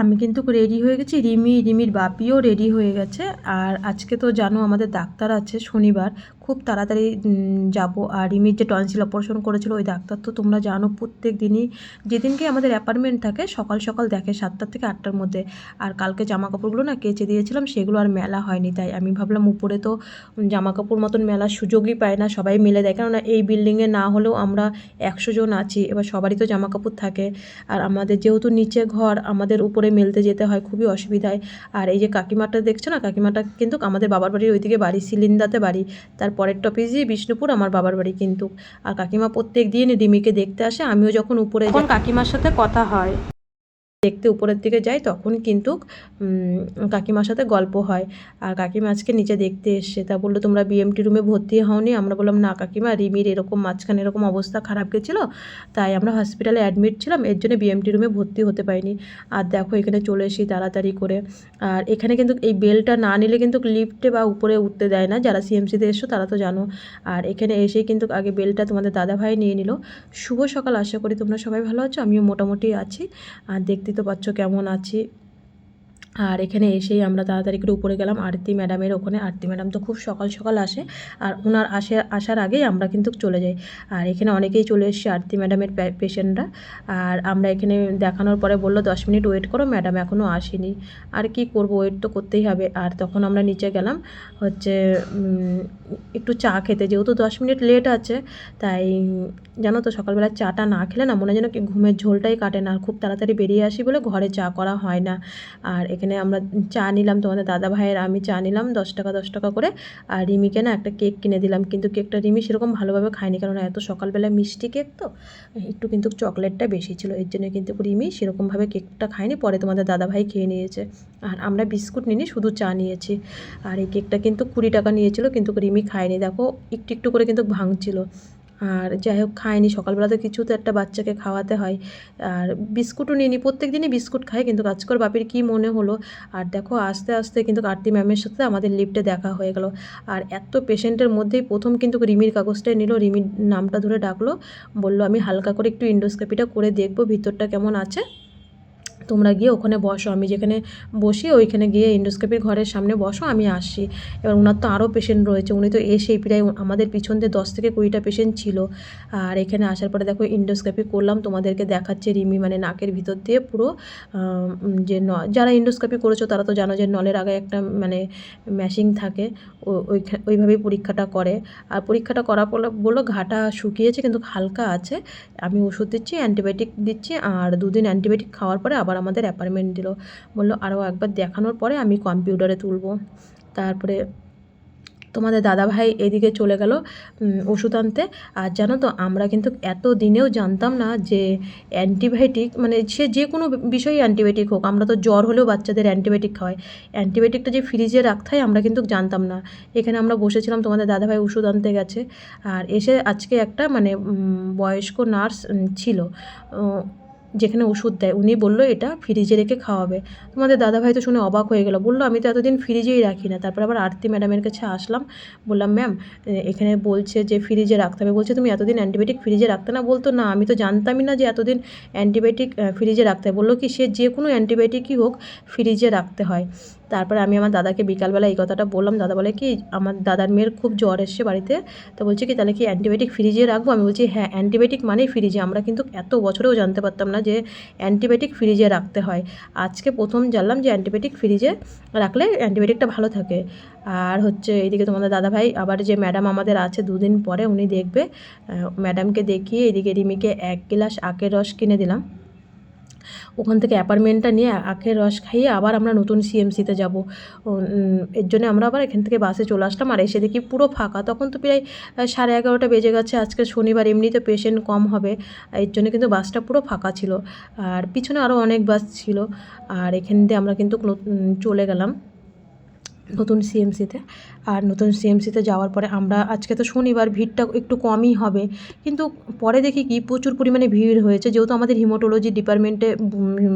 আমি কিন্তু রেডি হয়ে গেছি। রিমি, রিমির বাপিও রেডি হয়ে গেছে। আর আজকে তো জানো আমাদের ডাক্তার আছে, শনিবার। খুব তাড়াতাড়ি যাব। আর রিমির যে টনসিল অপারেশন করেছিল, ওই ডাক্তার তো তোমরা জানো প্রত্যেক দিনই যেদিনকে আমাদের অ্যাপার্টমেন্ট থাকে, সকাল সকাল দেখে সাতটার থেকে আটটার মধ্যে। আর কালকে জামা কাপড়গুলো না কেচে দিয়েছিলাম, সেগুলো আর মেলা হয়নি। তাই আমি ভাবলাম উপরে তো জামা কাপড় মতন মেলার সুযোগই পায় না, সবাই মিলে দেয়। কেননা এই বিল্ডিংয়ে না হলেও আমরা একশো জন আছি। এবার সবারই তো জামা কাপড় থাকে। আর আমাদের যেহেতু নিচে ঘর, আমাদের উপরে মেলতে যেতে হয়, খুবই অসুবিধায়। আর এই যে কাকিমাটা দেখছ না, কাকিমাটা কিন্তু আমাদের বাবার বাড়ির ওইদিকে বাড়ি, সিলিন্দাতে বাড়ি। তার পরের টপিজই বিষ্ণুপুর, আমার বাবার বাড়ি কিন্তু। আর কাকিমা প্রত্যেক দিন রিমিকে দেখতে আসে, আমিও যখন উপরে যখন কাকিমার সাথে কথা হয়। দেখতে উপরের দিকে যাই, তখন কিন্তু কাকিমার সাথে গল্প হয়। আর কাকিমা আজকে নিচে দেখতে এসছে। তা বলল, তোমরা বিএমটি রুমে ভর্তি হওনি? আমরা বললাম, না কাকিমা, রিমির এরকম মাঝখানে এরকম অবস্থা খারাপ গেছিল, তাই আমরা হসপিটালে অ্যাডমিট ছিলাম। এর জন্য বিএমটি রুমে ভর্তি হতে পারিনি। আর দেখো, এখানে চলে এসি তাড়াতাড়ি করে। আর এখানে কিন্তু এই বেলটা না নিলে কিন্তু লিফটে বা উপরে উঠতে দেয় না। যারা সিএমসিতে এসছো, তারা তো জানো। আর এখানে এসেই কিন্তু আগে বেলটা তোমাদের দাদাভাই নিয়ে নিল। শুভ সকাল। আশা করি তোমরা সবাই ভালো আছো। আমিও মোটামুটি আছি। আর দেখতে তো পারছ কেমন আছি? আর এখানে এসেই আমরা তাড়াতাড়ি করে উপরে গেলাম। আরতি ম্যাডামের ওখানে। আরতি ম্যাডাম তো খুব সকাল সকাল আসে আর ওনার আসে, আসার আগেই আমরা কিন্তু চলে যাই। আর এখানে অনেকেই চলে এসছে আরতি ম্যাডামের পেশেন্টরা। আর আমরা এখানে দেখানোর পরে বলল, দশ মিনিট ওয়েট করো, ম্যাডাম এখনও আসেনি। আর কি করব, ওয়েট তো করতেই হবে। আর তখন আমরা নিচে গেলাম। হচ্ছে একটু চা খেতে। যেহেতু দশ মিনিট লেট আছে, তাই জানো তো, সকালবেলা চাটা না খেলে না মনে যেন কি ঘুমের ঝোলটাই কাটে না। খুব তাড়াতাড়ি বেরিয়ে আসি বলে ঘরে চা করা হয় না। আর এখানে আমরা চা নিলাম তোমাদের দাদা ভাইয়ের, আমি চা নিলাম দশ টাকা দশ টাকা করে। আর রিমিকে না একটা কেক কিনে দিলাম, কিন্তু কেকটা রিমি সেরকম ভালোভাবে খায়নি কারণ এত সকালবেলা মিষ্টি কেক তো, একটু কিন্তু চকলেটটা বেশি ছিল, এর জন্য কিন্তু রিমি সেরকমভাবে কেকটা খায়নি, পরে তোমাদের দাদা ভাই খেয়ে নিয়েছে। আর আমরা বিস্কুট নিনি শুধু চা নিয়েছি। আর এই কেকটা কিন্তু কুড়ি টাকা নিয়েছিল, কিন্তু রিমি খায়নি, দেখো, একটু একটু করে কিন্তু ভাঙছিল। আর যাই হোক, খায়নি। সকালবেলা তো কিছু তো একটা বাচ্চাকে খাওয়াতে হয়। আর বিস্কুটও নিই প্রত্যেক দিনই বিস্কুট খাই, কিন্তু আজকের বাপির কি মনে হলো? আর দেখো, আস্তে আস্তে কিন্তু কার্তি ম্যামের সাথে আমাদের লিফটে দেখা হয়ে গেল। আর এত পেশেন্টের মধ্যেই প্রথম কিন্তু রিমির কাগজটাই নিল। রিমির নামটা ধরে ডাকলো। বলল, আমি হালকা করে একটু ইন্ডোস্কোপিটা করে দেখব, ভিতরটা কেমন আছে? তোমরা গিয়ে ওখানে বসো। আমি যেখানে বসি, ওইখানে গিয়ে ইন্ডোস্কোপির ঘরের সামনে বসো, আমি আসছি। এবার ওনার তো আরও পেশেন্ট রয়েছে। উনি তো এসেই প্রায় আমাদের পিছন দিয়ে দশ থেকে কুড়িটা পেশেন্ট ছিল। আর এখানে আসার পরে দেখো ইন্ডোস্কোপি করলাম, তোমাদেরকে দেখাচ্ছে রিমি মানে নাকের ভিতর দিয়ে পুরো যে ন, যারা ইন্ডোস্কোপি করেছ তারা তো জানো যে নলের আগে একটা মানে ম্যাশিং থাকে। ওইভাবেই পরীক্ষাটা করে। আর পরীক্ষাটা করার পর বলল ঘাটা শুকিয়েছে কিন্তু হালকা আছে। আমি ওষুধ দিচ্ছি অ্যান্টিবায়োটিক দিচ্ছি, আর দুদিন অ্যান্টিবায়োটিক খাওয়ার পরে আবার আমাদের অ্যাপয়েন্টমেন্ট দিল। বলল আরও একবার দেখানোর পরে আমি কম্পিউটারে তুলবো। তারপরে তোমাদের দাদাভাই এদিকে চলে গেল ওষুধ আনতে। আর জানো তো, আমরা কিন্তু এত দিনেও জানতাম না যে অ্যান্টিবায়োটিক মানে সে যে কোনো বিষয়ে অ্যান্টিবায়োটিক হোক, আমরা তো জ্বর হলেও বাচ্চাদের অ্যান্টিবায়োটিক খাওয়াই। অ্যান্টিবায়োটিকটা যে ফ্রিজে রাখতে হয়, আমরা কিন্তু জানতাম না। এখানে আমরা বসেছিলাম, তোমাদের দাদাভাই ওষুধ আনতে গেছে। আর এসে আজকে একটা মানে বয়স্ক নার্স ছিল। যেখানে ওষুধ দেয়, উনি বলল, এটা ফ্রিজে রেখে খাওয়াবে। তোমাদের দাদাভাই তো শুনে অবাক হয়ে গেল, বলল, আমি তো এতদিন ফ্রিজেই রাখি না। তারপর আবার আরতি ম্যাডামের কাছে আসলাম, বললাম ম্যাম এখানে বলছে যে ফ্রিজে রাখতে হবে। বলছে, তুমি এতদিন অ্যান্টিবায়োটিক ফ্রিজে রাখতে না? বলতো, না, আমি তো জানতামই না যে এতদিন অ্যান্টিবায়োটিক ফ্রিজে রাখতে। হয় বলল কি, সে যে কোনো অ্যান্টিবায়োটিকই হোক ফ্রিজে রাখতে হয়। তারপরে আমি আমার দাদাকে বিকালবেলা এই কথাটা বললাম, দাদা বলে কি, আমার দাদার মেয়ের খুব জ্বর এসছে বাড়িতে, তো বলছে কি, তাহলে কি অ্যান্টিবায়োটিক ফ্রিজে রাখব? আমি বলছি হ্যাঁ অ্যান্টিবায়োটিক মানেই ফ্রিজে, আমরা কিন্তু এত বছরেও জানতে পারতাম না যে অ্যান্টিবায়োটিক ফ্রিজে রাখতে হয়। আজকে প্রথম জানলাম যে অ্যান্টিবায়োটিক ফ্রিজে রাখলে অ্যান্টিবায়োটিকটা ভালো থাকে। আর হচ্ছে এদিকে তোমাদের দাদাভাই, আবার যে ম্যাডাম আমাদের আছে দুদিন পরে, উনি দেখবে ম্যাডামকে দেখিয়ে এদিকে রিমিকে এক গ্লাস আখের রস কিনে দিলাম। ওখান থেকে অ্যাপার্টমেন্টটা নিয়ে আখের রস খাইয়ে আবার আমরা নতুন সিএমসিতে যাব। এর জন্য আমরা আবার এখান থেকে বাসে চলে আসলাম। আর এসে দেখি পুরো ফাঁকা। তখন তো প্রায় সাড়ে এগারোটা বেজে গেছে। আজকে শনিবার এমনিতে পেশেন্ট কম হবে। এর জন্য কিন্তু বাসটা পুরো ফাঁকা ছিল। আর পিছনে আরও অনেক বাস ছিল। আর এখান দিয়ে আমরা কিন্তু চলে গেলাম। নতুন সিএমসিতে আর নতুন সিএমসিতে যাওয়ার পরে আমরা, আজকে তো শনিবার, ভিড়টা একটু কমই হবে। কিন্তু পরে দেখি কি, প্রচুর পরিমাণে ভিড় হয়েছে। যেহেতু আমাদের হিমোটোলজি ডিপার্টমেন্টে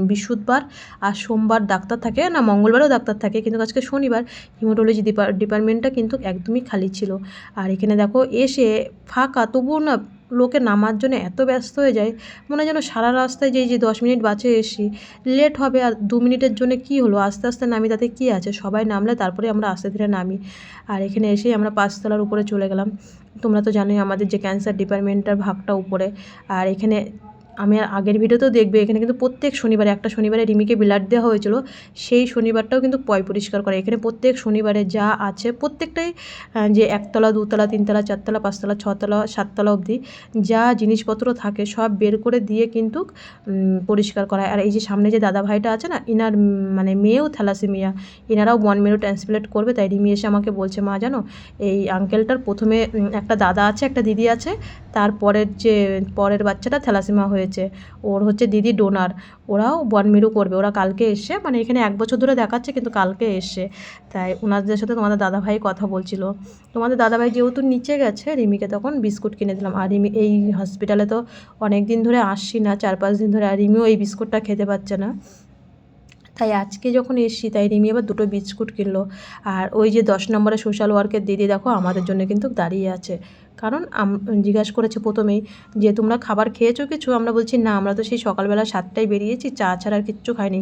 বৃহস্পতিবার আর সোমবার ডাক্তার থাকে না, মঙ্গলবারও ডাক্তার থাকে। কিন্তু আজকে শনিবার হিমোটোলজি ডিপার্টমেন্টটা কিন্তু একদমই খালি ছিল। আর এখানে দেখো, এসে ফাঁকা, তবুও না লোকে নামার জন্য এত ব্যস্ত হয়ে যায়, মনে যেন সারা রাস্তায় যেই যে দশ মিনিট বাঁচে এসি লেট হবে আর দু মিনিটের জন্য কি হলো? আস্তে আস্তে নামি, তাতে কি আছে? সবাই নামলে তারপরে আমরা আস্তে ধীরে নামি। আর এখানে এসেই আমরা পাঁচতলার উপরে চলে গেলাম। তোমরা তো জানোই আমাদের যে ক্যান্সার ডিপার্টমেন্টের ভাগটা উপরে। আর এখানে আমি আগের ভিডিওতেও দেখবে, এখানে কিন্তু প্রত্যেক শনিবারে, একটা শনিবারে রিমিকে ব্লাড দেওয়া হয়েছিল, সেই শনিবারটাও কিন্তু পয় পরিষ্কার করে। এখানে প্রত্যেক শনিবারে যা আছে, প্রত্যেকটাই যে একতলা, দুতলা, তিনতলা, চারতলা, পাঁচতলা, ছতলা, সাততলা অবধি যা জিনিসপত্র থাকে, সব বের করে দিয়ে কিন্তু পরিষ্কার করা। হয় আর এই যে সামনে যে দাদা ভাইটা আছে না, ইনার মানে মেয়েও থ্যালাসেমিয়া, ইনারাও বন মেরু ট্রান্সপ্লেট করবে, তাই রিমি এসে আমাকে বলছে, মা, জানো, এই আঙ্কেলটার প্রথমে একটা দাদা আছে, একটা দিদি আছে, তারপরের যে, পরের বাচ্চাটা থ্যালাসেমিয়া হয়েছে। ওর হচ্ছে দিদি ডোনার ওরাও বনমেরু করবে। ওরা কালকে এসে মানে এখানে এক বছর ধরে দেখাচ্ছে কিন্তু কালকে এসে। তাই ওনাদের সাথে তোমাদের দাদাভাই কথা বলছিল। তোমাদের দাদাভাই যেহেতু নিচে গেছে, রিমিকে তখন বিস্কুট কিনে দিলাম। আর রিমি, এই হসপিটালে তো অনেক দিন ধরে আসছি না, চার পাঁচ দিন ধরে, আর রিমিও এই বিস্কুটটা খেতে পারছে না। তাই আজকে যখন এসছি, তাই রিমি আবার দুটো বিস্কুট কিনলো। আর ওই যে দশ নম্বরে সোশ্যাল ওয়ার্কের দিদি, দেখো আমাদের জন্য কিন্তু দাঁড়িয়ে আছে। কারণ জিজ্ঞাসা করেছে প্রথমেই যে, তোমরা খাবার খেয়েছো কিছু? আমরা বলছি, না, আমরা তো সেই সকালবেলা সাতটায় বেরিয়েছি, চা ছাড়া আর কিচ্ছু খাইনি।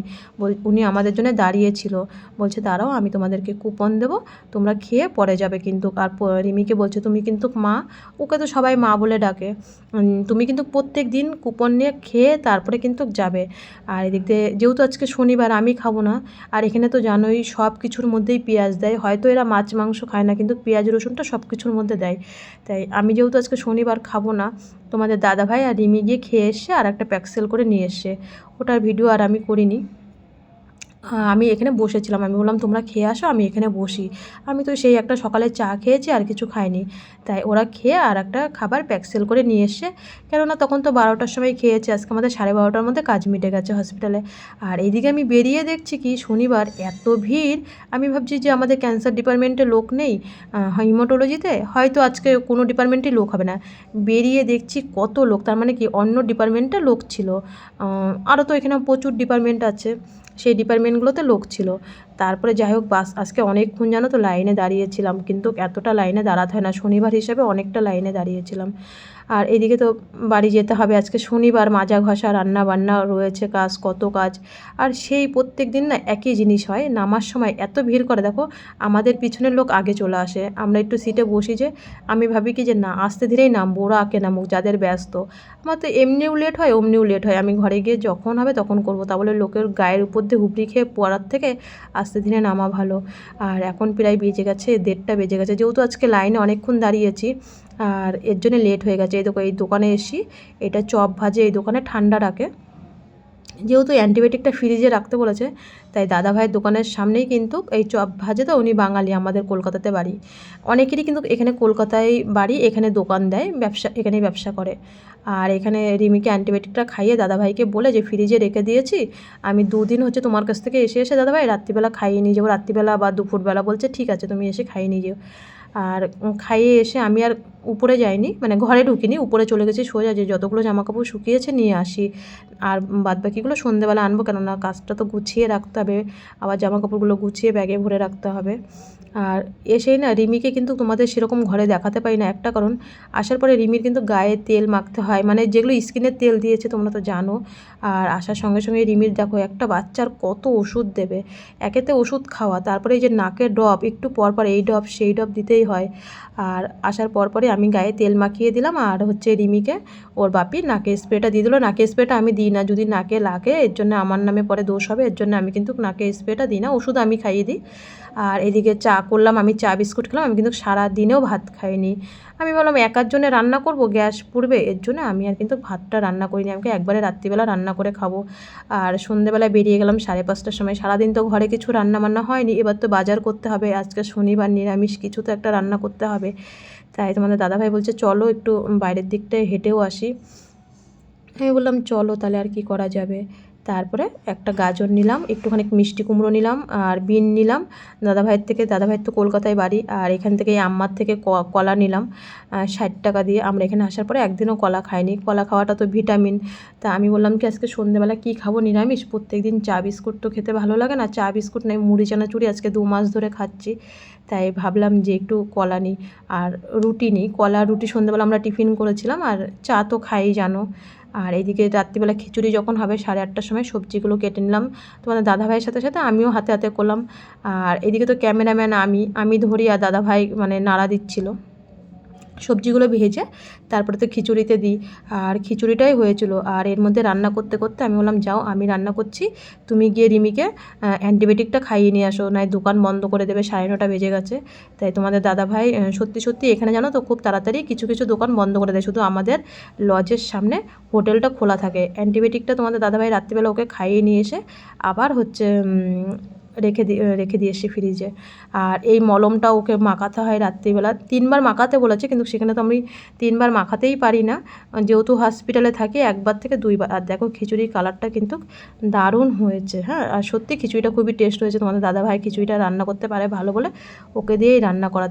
উনি আমাদের জন্য দাঁড়িয়েছিল। বলছে, দাঁড়াও, আমি তোমাদেরকে কুপন দেবো, তোমরা খেয়ে পরে যাবে কিন্তু। আর রিমিকে বলছে, তুমি কিন্তু মা, ওকে তো সবাই মা বলে ডাকে। তুমি কিন্তু প্রত্যেক দিন কুপন নিয়ে খেয়ে তারপরে কিন্তু যাবে। আর এদিক দিয়ে, যেহেতু আজকে শনিবার, আমি খাব না। আর এখানে তো জানোই, সব কিছুর মধ্যেই পেঁয়াজ দেয়। হয়তো এরা মাছ, মাংস খায় না, কিন্তু পেঁয়াজ, রসুনটা সব কিছুর মধ্যে দেয়। তাই আমি যেহেতু আজকে শনিবার খাব না, তোমাদের দাদাভাই আর রিমি গিয়ে খেয়ে এসে আর একটা প্যাক্সেল করে নিয়ে এসে। ওটার ভিডিও আর আমি করিনি। আমি এখানে বসেছিলাম। আমি বললাম, তোমরা খেয়ে আসো, আমি এখানে বসি। আমি তো সেই একটা সকালে চা খেয়েছি, আর কিছু খাইনি। তাই ওরা খেয়ে আর একটা খাবার প্যাক্সেল করে নিয়ে এসছে। কেননা তখন তো বারোটার সময় খেয়েছে, আজকে আমাদের সাড়ে বারোটার মধ্যে কাজ মিটে গেছে হসপিটালে আর এইদিকে আমি বেরিয়ে দেখছি কি, শনিবার, এত ভিড়। আমি ভাবছি যে আমাদের ক্যান্সার ডিপার্টমেন্টে লোক নেই হিমোটোলজিতে হয়তো আজকে কোনো ডিপার্টমেন্টেই লোক হবে না। বেরিয়ে দেখছি কত লোক, তার মানে কি অন্য ডিপার্টমেন্টে লোক ছিল। আরও তো এখানে প্রচুর ডিপার্টমেন্ট আছে। সেই ডিপার্টমেন্টগুলোতে লোক ছিল। তারপরে যাই হোক, বাস আজকে অনেকক্ষণ জানো তো লাইনে দাঁড়িয়েছিলাম, কিন্তু এতটা লাইনে দাঁড়াতে হয় না। শনিবার হিসেবে অনেকটা লাইনে দাঁড়িয়েছিলাম। আর এদিকে তো বাড়ি যেতে হবে। আজকে শনিবার মাজা ঘষা রান্না বান্না রয়েছে কাজ, কত কাজ। আর সেই প্রত্যেক দিন না একই জিনিস হয়। নামার সময় এত ভিড় করে, দেখো, আমাদের পিছনের লোক আগে চলে আসে। আমরা একটু সিটে বসি যে, আমি ভাবি কি যে, না, আসতে ধীরেই নামবো, ওরা আগে নামুক, যাদের ব্যস্ত। আমার তো এমনিও লেট হয়, অমনিও লেট হয়। আমি ঘরে গিয়ে যখন হবে তখন করব। তা বলে লোকের গায়ের উপর দিয়ে হুপড়ি খেয়ে পড়ার থেকে আস্তে ধীরে নামা ভালো। আর এখন প্রায় বেজে গেছে, দেড়টা বেজে গেছে। যেহেতু আজকে লাইনে অনেকক্ষণ দাঁড়িয়েছি, আর এর জন্য লেট হয়ে গেছে। এই দোকান এই দোকানে এসি, এটা চপ ভাজে এই দোকানে ঠান্ডা রাখে। যেহেতু অ্যান্টিবায়োটিকটা ফ্রিজে রাখতে বলেছে, তাই দাদা ভাইয়ের দোকানের সামনেই কিন্তু এই চপ ভাজে তো উনি বাঙালি, আমাদের কলকাতাতে বাড়ি। অনেকেরই কিন্তু এখানে কলকাতায় বাড়ি, এখানে দোকান দেয়, ব্যবসা, এখানেই ব্যবসা করে। আর এখানে রিমিকে অ্যান্টিবায়োটিকটা খাইয়ে দাদাভাইকে বলে যে, ফ্রিজে রেখে দিয়েছি, আমি দুদিন হচ্ছে তোমার কাছ থেকে এসে এসে দাদাভাই রাত্রিবেলা খাইয়ে নিয়ে যাব। রাত্রিবেলা বা দুপুরবেলা বলছে, ঠিক আছে, তুমি এসে খাইয়ে নিয়ে যেও। আর খাইয়ে এসে আমি আর উপরে যাইনি মানে ঘরে ঢুকিনি, উপরে চলে গেছি সোজা যে যতগুলো জামা কাপড় শুকিয়েছে নিয়ে আসি। আর বাদ বাকিগুলো সন্ধেবেলা আনব, কেননা কাজটা তো গুছিয়ে রাখতে হবে, আবার জামা কাপড়গুলো গুছিয়ে ব্যাগে ভরে রাখতে হবে। আর এসেই না রিমিকে কিন্তু তোমাদের সেরকম ঘরে দেখাতে পারি না, একটা কারণ, আসার পরে রিমির কিন্তু গায়ে তেল মাখতে হয় মানে যেগুলো স্কিনের তেল দিয়েছে তোমরা তো জানো। আর আসার সঙ্গে সঙ্গে রিমির দেখো একটা বাচ্চার কত ওষুধ দেবে, একেতে ওষুধ খাওয়া, তারপরে এই যে নাকের ড্রপ, একটু পর পর এই ড্রপ, সেই ড্রপ দিতেই হয়। আর আসার পর পরে আমি গায়ে তেল মাখিয়ে দিলাম আর হচ্ছে রিমিকে, ওর বাপি নাকে স্প্রেটা দিয়ে দিল। নাকে স্প্রেটা আমি দিই না। যদি নাকে লাগে, এর জন্য আমার নামে পরে দোষ হবে, এর জন্য আমি কিন্তু নাকে স্প্রেটা দিই না। ওষুধ আমি খাইয়ে দিই। আর এদিকে চা করলাম, আমি চা বিস্কুট খেলাম, আমি কিন্তু সারা দিনেও ভাত খাইনি। আমি বললাম, একার জন্য রান্না করব? গ্যাস পুড়বে। এর জন্য আমি আর কিন্তু ভাতটা রান্না করিনি। আমাকে একবারে রাত্রিবেলা রান্না করে খাব? আর সন্ধেবেলায় বেরিয়ে গেলাম সাড়ে পাঁচটার সময়। সারাদিন তো ঘরে কিছু রান্না বান্না হয়নি। এবার তো বাজার করতে হবে। আজকে শনিবার নিরামিষ, কিছু তো একটা রান্না করতে হবে। তাই তোমাদের দাদাভাই বলছে, চলো একটু বাইরের দিকটায় হেঁটেও আসি। আমি বললাম, চলো তাহলে আর কি করা যাবে? তারপরে একটা গাজর নিলাম, একটুখানি মিষ্টি কুমড়ো নিলাম আর বিন নিলাম। দাদাভাইয়ের থেকে, দাদাভাইয়ের তো কলকাতায় বাড়ি, আর এখান থেকে আম্মার থেকে কলা নিলাম। ষাট টাকা দিয়ে। আমরা এখানে আসার পরে একদিনও কলা খাইনি। কলা খাওয়াটা তো ভিটামিন। তা আমি বললাম কি, আজকে সন্ধ্যেবেলা কী খাব? নিরামিষ? প্রত্যেক দিন চা বিস্কুট তো খেতে ভালো লাগে না। চা বিস্কুট নেই, মুড়ি, চানাচুরি আজকে দু মাস ধরে খাচ্ছি। তাই ভাবলাম যে একটু কলা নিই আর রুটি নিই। কলা, রুটি সন্ধ্যেবেলা আমরা টিফিন করেছিলাম আর চা তো খাই, জানো। আর এইদিকে রাত্রিবেলা খিচুড়ি যখন হবে সাড়ে আটটার সময় সবজিগুলো কেটে নিলাম। তোমাদের দাদাভাইয়ের সাথে সাথে আমিও হাতে হাতে করলাম। আর এদিকে তো ক্যামেরাম্যান আমি আমি ধরি আর দাদাভাই মানে নাড়া দিচ্ছিল। সবজিগুলো ভেজে তারপরে তো খিচুড়িতে দিই। আর খিচুড়িটাই হয়েছিল। আর এর মধ্যে রান্না করতে করতে আমি বললাম যাও আমি রান্না করছি। তুমি গিয়ে রিমিকে অ্যান্টিবায়োটিকটা খাইয়ে নিয়ে আসো। নয় দোকান বন্ধ করে দেবে সাড়ে নটা বেজে গেছে। তাই তোমাদের দাদাভাই আহ, সত্যি সত্যি এখানে জানো তো খুব তাড়াতাড়ি কিছু কিছু দোকান বন্ধ করে দেয়। শুধু আমাদের লজের সামনে হোটেলটা খোলা থাকে। অ্যান্টিবায়োটিকটা তোমাদের দাদাভাই রাত্রিবেলা ওকে খাইয়ে নিয়ে এসে আবার হচ্ছে রেখে দিয়ে রেখে দিয়ে ফ্রিজে আর এই মলমটা ওকে মাখাতে হয় রাত্রিবেলা। তিনবার মাখাতে বলেছে, কিন্তু সেখানে তো আমি তিনবার মাখাতেই পারি না। যেহেতু হসপিটালে থাকি, একবার থেকে দুইবার। আর দেখো খিচুড়ির কালারটা কিন্তু দারুণ হয়েছে হ্যাঁ? আর সত্যি খিচুড়িটা খুবই টেস্ট হয়েছে। তোমাদের দাদাভাই খিচুড়িটা রান্না করতে পারে ভালো বলে ওকে দিয়েই রান্না করাতে